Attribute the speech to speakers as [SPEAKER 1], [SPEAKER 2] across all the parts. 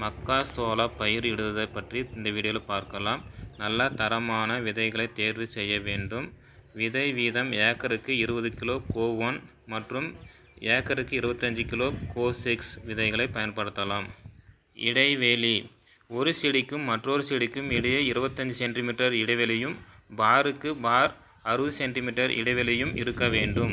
[SPEAKER 1] மக்காசோள பயிர் பயிரிடுவதை பற்றி இந்த வீடியோவில் பார்க்கலாம். நல்ல தரமான விதைகளை தேர்வு செய்ய வேண்டும். விதை வீதம் ஏக்கருக்கு இருபது கிலோ கோ ஒன் மற்றும் ஏக்கருக்கு இருபத்தஞ்சி கிலோ கோ சிக்ஸ் விதைகளை பயன்படுத்தலாம். இடைவெளி. ஒரு செடிக்கும் மற்றொரு செடிக்கும் இடையே இருபத்தஞ்சி சென்டிமீட்டர் இடைவெளியும் பாருக்கு பார் அறுபது சென்டிமீட்டர் இடைவெளியும் இருக்க வேண்டும்.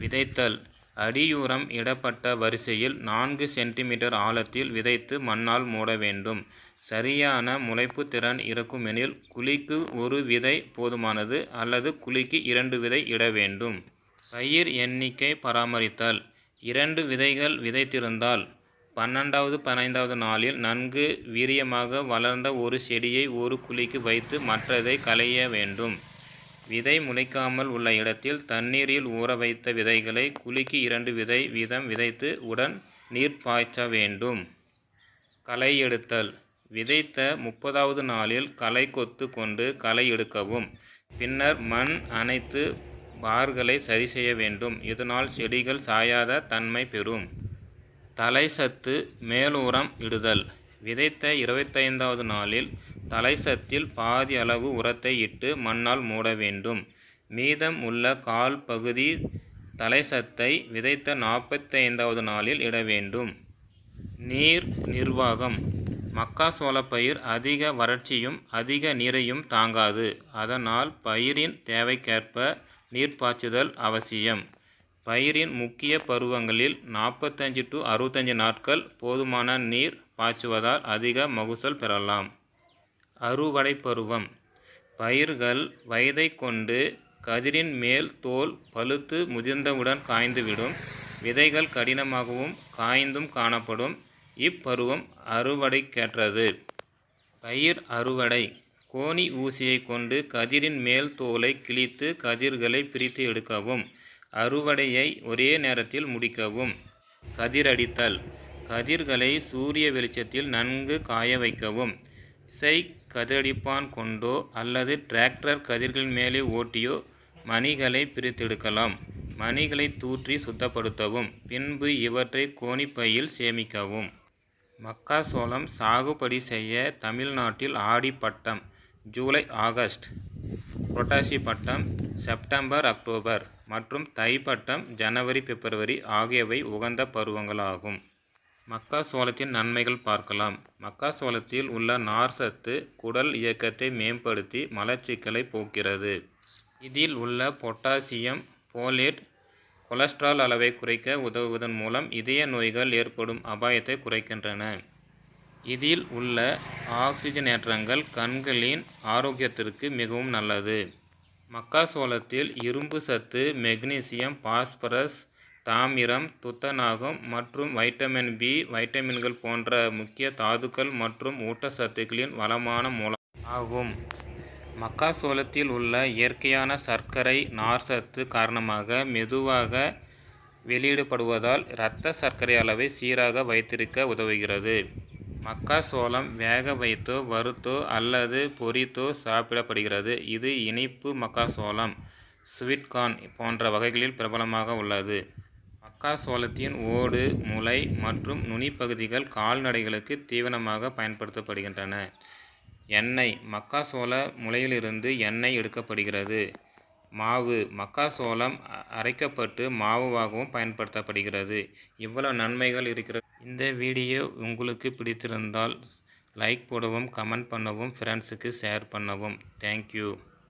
[SPEAKER 1] விதைத்தல். அடியுரம் இடப்பட்ட வரிசையில் நான்கு சென்டிமீட்டர் ஆழத்தில் விதைத்து மண்ணால் மூட வேண்டும். சரியான முளைப்பு திறன் இருக்குமெனில் குழிக்கு ஒரு விதை போதுமானது அல்லது குழிக்கு இரண்டு விதை இட வேண்டும். பயிர் எண்ணிக்கை பராமரித்தல். இரண்டு விதைகள் விதைத்திருந்தால் பன்னெண்டாவது பதினைந்தாவது நாளில் நன்கு வீரியமாக வளர்ந்த ஒரு செடியை ஒரு குழிக்கு வைத்து மற்றதை களைய வேண்டும். விதை முளைக்காமல் உள்ள இடத்தில் தண்ணீரில் ஊற வைத்த விதைகளை குலுக்கி இரண்டு விதை வீதம் விதைத்து உடன் நீர் பாய்ச்ச வேண்டும். களை எடுத்தல். விதைத்த முப்பதாவது நாளில் களை கொத்து கொண்டு களை எடுக்கவும். பின்னர் மண் அனைத்து பார்களை சரி செய்ய வேண்டும். இதனால் செடிகள் சாயாத தன்மை பெறும். தலை சத்து மேலூரம் இடுதல். விதைத்த இருபத்தைந்தாவது நாளில் தலைசத்தில் பாதி அளவு உரத்தை இட்டு மண்ணால் மூட வேண்டும். மீதம் உள்ள கால் பகுதி தலைசத்தை விதைத்த நாற்பத்தைந்தாவது நாளில் இட வேண்டும். நீர் நிர்வாகம். மக்காசோள பயிர் அதிக வறட்சியும் அதிக நீரையும் தாங்காது. அதனால் பயிரின் தேவைக்கேற்ப நீர் பாய்ச்சுதல் அவசியம். பயிரின் முக்கிய பருவங்களில் நாற்பத்தஞ்சு டு அறுபத்தஞ்சு நாட்கள் போதுமான நீர் பாய்ச்சுவதால் அதிக மகசூல் பெறலாம். அறுவடை பருவம் பயிர்கள் வயதை கொண்டு கதிரின் மேல் தோல் பழுத்து முதிர்ந்தவுடன் காய்ந்துவிடும். விதைகள் கடினமாகவும் காய்ந்தும் காணப்படும். இப்பருவம் அறுவடைக்கேற்றது. பயிர் அறுவடை. கோணி ஊசியை கொண்டு கதிரின் மேல் தோலை கிழித்து கதிர்களை பிரித்து எடுக்கவும். அறுவடையை ஒரே நேரத்தில் முடிக்கவும். கதிரடித்தல். கதிர்களை சூரிய வெளிச்சத்தில் நன்கு காய வைக்கவும். இசை கதிரடிப்பான் கொண்டோ அல்லது டிராக்டர் கதிர்கள் மேலே ஓட்டியோ மணிகளை பிரித்தெடுக்கலாம். மணிகளை தூற்றி சுத்தப்படுத்தவும் பின்பு இவற்றை கோணிப்பையில் சேமிக்கவும். மக்காசோளம் சாகுபடி செய்ய தமிழ்நாட்டில் ஆடி பட்டம் ஜூலை ஆகஸ்ட். புரட்டாசி பட்டம் செப்டம்பர் அக்டோபர். மற்றும் தை பட்டம் ஜனவரி பிப்ரவரி ஆகியவை உகந்த பருவங்களாகும். மக்காசோளத்தின் நன்மைகள் பார்க்கலாம். மக்காசோளத்தில் உள்ள நார் சத்து குடல் இயக்கத்தை மேம்படுத்தி மலச்சிக்கலை போக்கிறது. இதில் உள்ள பொட்டாசியம் போலேட் கொலஸ்ட்ரால் அளவை குறைக்க உதவுவதன் மூலம் இதய நோய்கள் ஏற்படும் அபாயத்தை குறைக்கின்றன. இதில் உள்ள ஆக்சிஜனேற்றங்கள் கண்களின் ஆரோக்கியத்திற்கு மிகவும் நல்லது. மக்காசோளத்தில் இரும்பு சத்து மெக்னீசியம் பாஸ்பரஸ் தாமிரம் துத்தநாகம் மற்றும் வைட்டமின் பி வைட்டமின்கள் போன்ற முக்கிய தாதுக்கள் மற்றும் ஊட்டச்சத்துக்களின் வளமான மூலம் ஆகும். மக்காசோளத்தில் உள்ள இயற்கையான சர்க்கரை நார்ச்சத்து காரணமாக மெதுவாக வெளியிடப்படுவதால் இரத்த சர்க்கரை அளவை சீராக வைத்திருக்க உதவுகிறது. மக்காசோளம் வேக வைத்தோ வறுத்தோ அல்லது பொரித்தோ சாப்பிடப்படுகிறது. இது இனிப்பு மக்காசோளம் ஸ்வீட் கார்ன் போன்ற வகைகளில் பிரபலமாக உள்ளது. மக்காசோளத்தின் ஓடு முளை மற்றும் நுனிப்பகுதிகள் கால்நடைகளுக்கு தீவனமாக பயன்படுத்தப்படுகின்றன. எண்ணெய் மக்காசோள முளையிலிருந்து எண்ணெய் எடுக்கப்படுகிறது. மாவு மக்காசோளம் அரைக்கப்பட்டு மாவுவாகவும் பயன்படுத்தப்படுகிறது. இவ்வளவு நன்மைகள் இருக்கிறது. இந்த வீடியோ உங்களுக்கு பிடித்திருந்தால் லைக் போடவும் கமெண்ட் பண்ணவும் ஃப்ரெண்ட்ஸுக்கு ஷேர் பண்ணவும். தேங்க்யூ